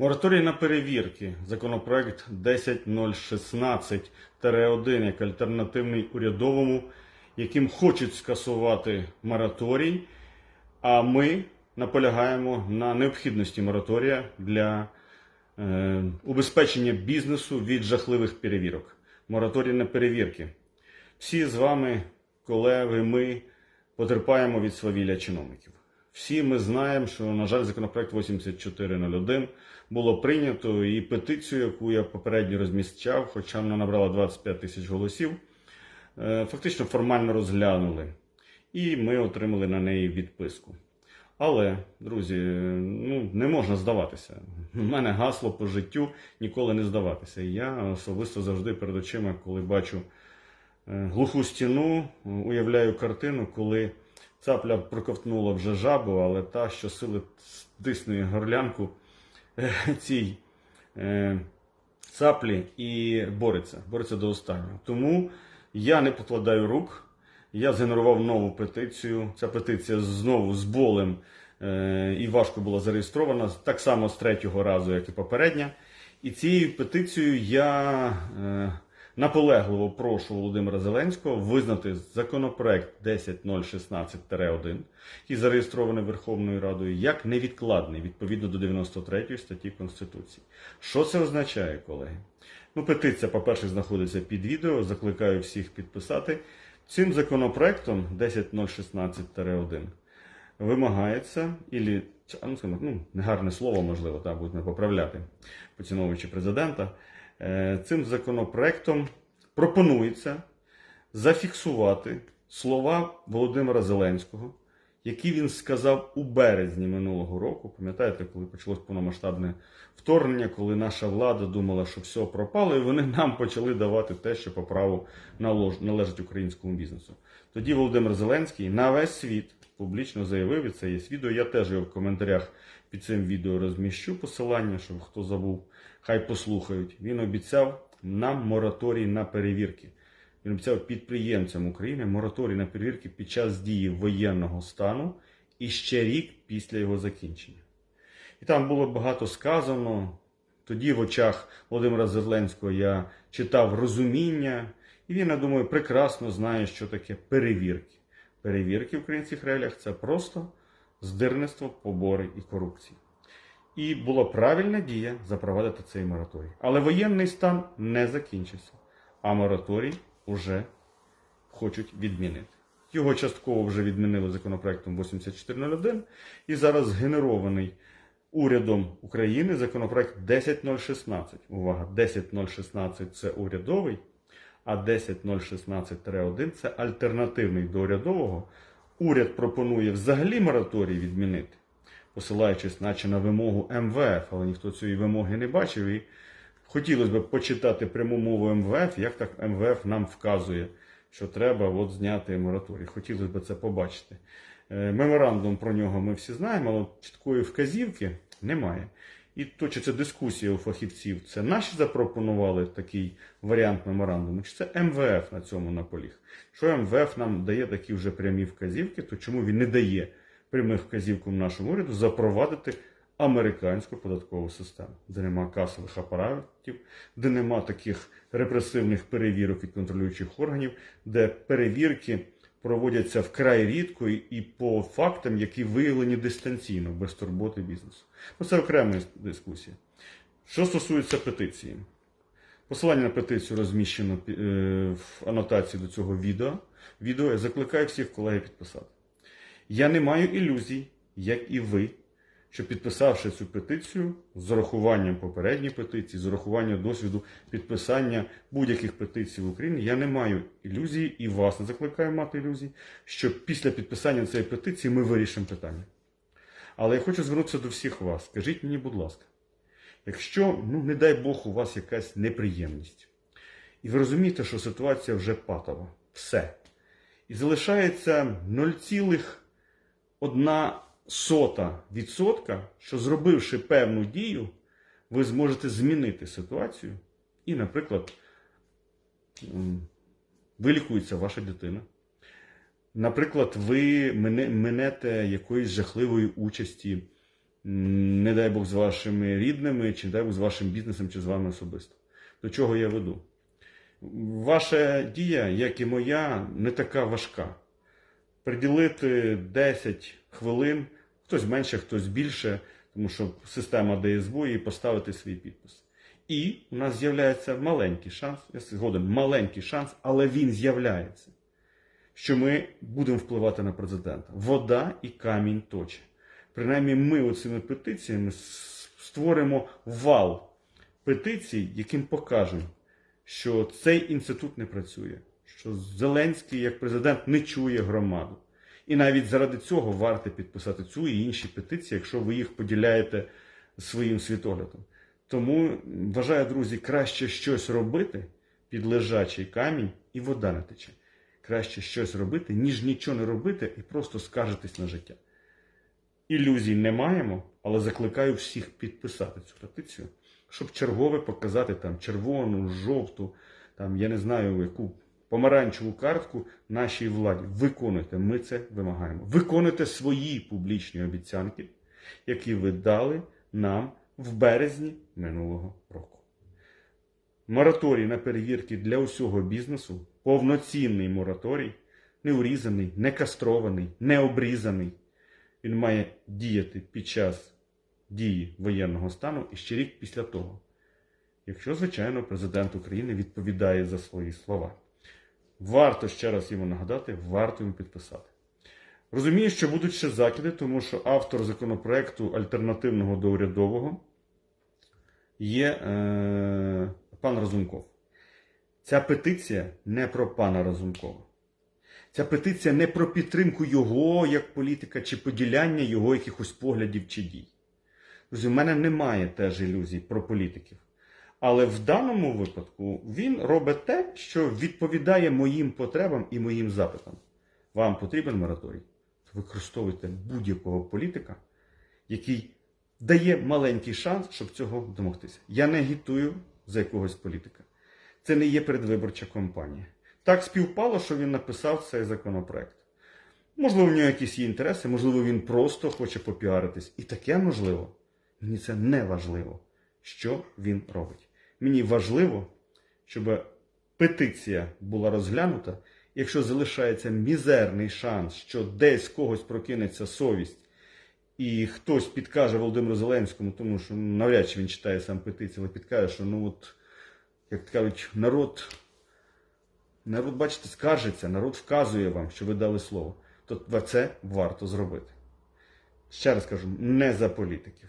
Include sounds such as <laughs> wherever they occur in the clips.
Мораторій на перевірки. Законопроект 10016-1 як альтернативний урядовому, яким хочуть скасувати мораторій. А ми наполягаємо на необхідності мораторія для е, убезпечення бізнесу від жахливих перевірок. Мораторій на перевірки. Всі з вами, колеги, ми потерпаємо від свавілля чиновників. Всі ми знаємо, що, на жаль, законопроект 8401 було прийнято і петицію, яку я попередньо розміщав, хоча вона набрала 25 тисяч голосів, е, фактично формально розглянули. І ми отримали на неї відписку. Але, друзі, ну не можна здаватися. У мене гасло по життю ніколи не здаватися. Я особисто завжди перед очима, коли бачу е, глуху стіну, уявляю картину, коли цапля проковтнула вже жабу, але та, що сили стиснує горлянку е, <laughs> цій е, цаплі і бореться, бореться до останнього. Тому я не покладаю рук. Я згенерував нову петицію. Ця петиція знову з болем е, і важко була зареєстрована, так само з третього разу, як і попередня. І цією петицією я е, наполегливо прошу Володимира Зеленського визнати законопроект 10016-1, який зареєстрований Верховною Радою, як невідкладний відповідно до 93 статті Конституції. Що це означає, колеги? Ну, петиція, по-перше, знаходиться під відео. Закликаю всіх підписати. Цим законопроектом 10016-1 вимагається, ілі, ну, ну, негарне слово, можливо, так, будемо поправляти, поціновуючи президента. Е, Цим законопроектом пропонується зафіксувати слова Володимира Зеленського, які він сказав у березні минулого року. Пам'ятаєте, коли почалось повномасштабне вторгнення, коли наша влада думала, що все пропало, і вони нам почали давати те, що по праву належить українському бізнесу. Тоді Володимир Зеленський на весь світ публічно заявив, і це є відео. Я теж його в коментарях під цим відео розміщу посилання, щоб хто забув, хай послухають. Він обіцяв нам мораторій на перевірки. Він обіцяв підприємцям України мораторій на перевірки під час дії воєнного стану і ще рік після його закінчення. І там було багато сказано. Тоді в очах Володимира Зеленського я читав розуміння, і він, я думаю, прекрасно знає, що таке перевірки. Перевірки в українських реаліях це просто здирництво, побори і корупція. І була правильна дія запровадити цей мораторій. Але воєнний стан не закінчився, а мораторій уже хочуть відмінити. Його частково вже відмінили законопроектом 8401 і зараз згенерований урядом України законопроект 10016. Увага, 10016 це урядовий, а 10016-1 це альтернативний до урядового. Уряд пропонує взагалі мораторій відмінити, посилаючись наче на вимогу МВФ, але ніхто цієї вимоги не бачив. І хотілося б почитати пряму мову МВФ, як так МВФ нам вказує, що треба от зняти мораторій. Хотілося б це побачити. Е, Меморандум про нього ми всі знаємо, але чіткої вказівки немає. І точиться дискусія у фахівців. Це наші запропонували такий варіант меморандуму, чи це МВФ на цьому наполіг? Що МВФ нам дає такі вже прямі вказівки, то чому він не дає прямих вказівок нашому уряду запровадити американську податкову систему, де нема касових апаратів, де нема таких репресивних перевірок від контролюючих органів, де перевірки проводяться вкрай рідко і- і по фактам, які виявлені дистанційно, без турботи бізнесу. Ну, це окрема дискусія. Що стосується петиції, посилання на петицію розміщено е, в анотації до цього відео. Відео я закликаю всіх колег підписати. Я не маю ілюзій, як і ви, що підписавши цю петицію з урахуванням попередньої петиції, з урахуванням досвіду підписання будь-яких петицій в Україні, я не маю ілюзії і вас не закликаю мати ілюзій, що після підписання цієї петиції ми вирішимо питання. Але я хочу звернутися до всіх вас. Скажіть мені, будь ласка, якщо, ну не дай Бог, у вас якась неприємність, і ви розумієте, що ситуація вже патова, все. І залишається 0,1 сота відсотка, що зробивши певну дію, ви зможете змінити ситуацію. І, наприклад, вилікується ваша дитина. Наприклад, ви минете якоїсь жахливої участі не дай Бог з вашими рідними, чи не дай Бог з вашим бізнесом, чи з вами особисто. До чого я веду? Ваша дія, як і моя, не така важка. Приділити 10 хвилин, хтось менше, хтось більше, тому що система ДСБУ і поставити свій підпис. І у нас з'являється маленький шанс, я згоден, маленький шанс, але він з'являється, що ми будемо впливати на президента. Вода і камінь точе. Принаймні, ми оцими петиціями створимо вал петицій, яким покажемо, що цей інститут не працює, що Зеленський як президент не чує громаду. І навіть заради цього варто підписати цю і інші петиції, якщо ви їх поділяєте своїм світоглядом. Тому вважаю, друзі, краще щось робити під лежачий камінь і вода не тече. Краще щось робити, ніж нічого не робити і просто скаржитись на життя. Ілюзій не маємо, але закликаю всіх підписати цю петицію, щоб чергове показати там червону, жовту, там я не знаю яку помаранчеву картку нашій владі. Виконуйте, ми це вимагаємо. Виконуйте свої публічні обіцянки, які ви дали нам в березні минулого року. Мораторій на перевірки для усього бізнесу, повноцінний мораторій, не урізаний, не кастрований, не обрізаний. Він має діяти під час дії воєнного стану і ще рік після того. Якщо, звичайно, президент України відповідає за свої слова. Варто ще раз йому нагадати, варто йому підписати. Розумію, що будуть ще закиди, тому що автор законопроекту альтернативного до урядового є е, пан Разумков. Ця петиція не про пана Разумкова. Ця петиція не про підтримку його як політика чи поділяння його якихось поглядів чи дій. В мене немає теж ілюзій про політиків. Але в даному випадку він робить те, що відповідає моїм потребам і моїм запитам. Вам потрібен мораторій? Використовуйте будь-якого політика, який дає маленький шанс, щоб цього домогтися. Я не агітую за якогось політика. Це не є передвиборча кампанія. Так співпало, що він написав цей законопроект. Можливо, в нього якісь є інтереси, можливо, він просто хоче попіаритись. І таке можливо. Мені це не важливо, що він робить. Мені важливо, щоб петиція була розглянута. Якщо залишається мізерний шанс, що десь когось прокинеться совість, і хтось підкаже Володимиру Зеленському, тому що ну, навряд чи він читає сам петицію, але підкаже, що ну от, як кажуть, народ, народ, бачите, скаржиться, народ вказує вам, що ви дали слово, то це варто зробити. Ще раз кажу, не за політиків,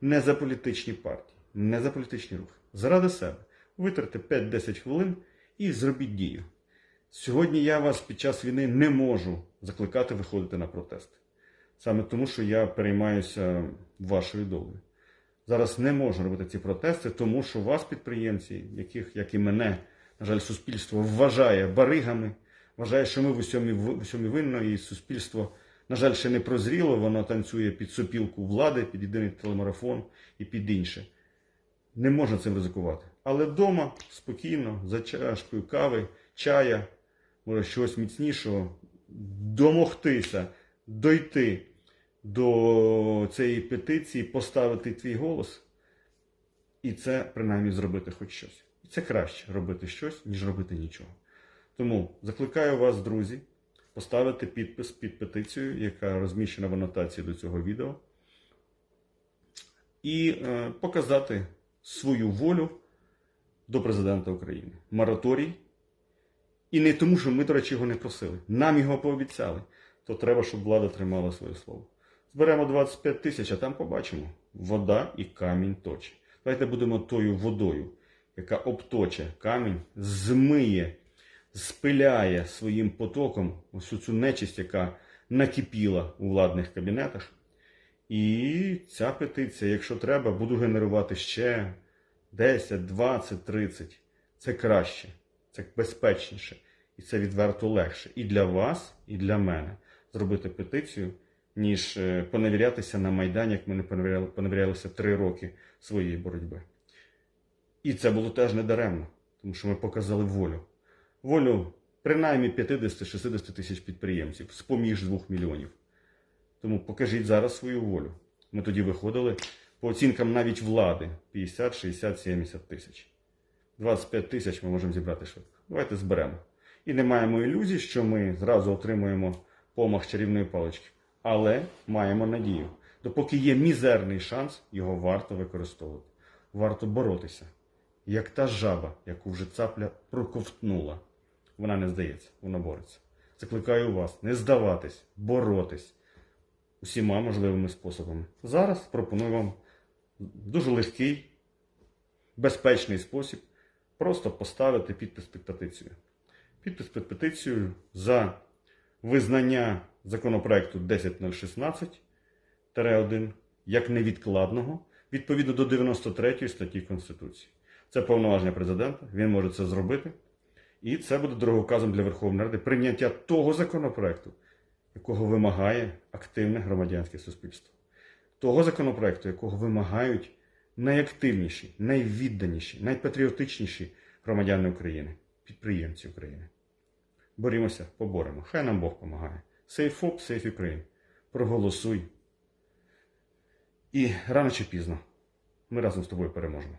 не за політичні партії, не за політичні рухи. Заради себе. Витратьте 5-10 хвилин і зробіть дію. Сьогодні я вас під час війни не можу закликати виходити на протести. Саме тому, що я переймаюся вашою долею. Зараз не можу робити ці протести, тому що вас, підприємці, яких, як і мене, на жаль, суспільство вважає баригами, вважає, що ми в усьому, в усьому винно, і суспільство, на жаль, ще не прозріло, воно танцює під сопілку влади, під єдиний телемарафон і під інше. Не можна цим ризикувати. Але вдома спокійно, за чашкою кави, чая, може щось міцнішого, домогтися, дойти до цієї петиції, поставити твій голос, і це принаймні зробити хоч щось. І це краще робити щось, ніж робити нічого. Тому закликаю вас, друзі, поставити підпис під петицією, яка розміщена в анотації до цього відео, і е, показати свою волю до президента України. Мораторій. І не тому, що ми, до речі, його не просили. Нам його пообіцяли. То треба, щоб влада тримала своє слово. Зберемо 25 тисяч, а там побачимо. Вода і камінь точе. Давайте будемо тою водою, яка обточе камінь, змиє, спиляє своїм потоком усю цю нечисть, яка накипіла у владних кабінетах. І ця петиція, якщо треба, буду генерувати ще 10, 20, 30. Це краще, це безпечніше. І це відверто легше і для вас, і для мене зробити петицію, ніж е, поневірятися на Майдані, як ми не поневіряли- поневірялися три роки своєї боротьби. І це було теж не даремно, тому що ми показали волю. Волю принаймні 50-60 тисяч підприємців з поміж 2 мільйонів. Тому покажіть зараз свою волю. Ми тоді виходили по оцінкам навіть влади 50, 60, 70 тисяч. 25 тисяч ми можемо зібрати швидко. Давайте зберемо. І не маємо ілюзій, що ми зразу отримуємо помах чарівної палички. Але маємо надію. Допоки є мізерний шанс, його варто використовувати. Варто боротися. Як та жаба, яку вже цапля проковтнула. Вона не здається, вона бореться. Закликаю вас не здаватись, боротись усіма можливими способами. Зараз пропоную вам дуже легкий, безпечний спосіб просто поставити підпис під петицією. Підпис під петицією за визнання законопроекту 10016-1 як невідкладного відповідно до 93 статті Конституції. Це повноваження президента, він може це зробити. І це буде дороговказом для Верховної Ради прийняття того законопроекту, якого вимагає активне громадянське суспільство. Того законопроекту, якого вимагають найактивніші, найвідданіші, найпатріотичніші громадяни України, підприємці України. Борімося, поборемо. Хай нам Бог допомагає. FOP, Safe Ukraine. Проголосуй. І рано чи пізно ми разом з тобою переможемо.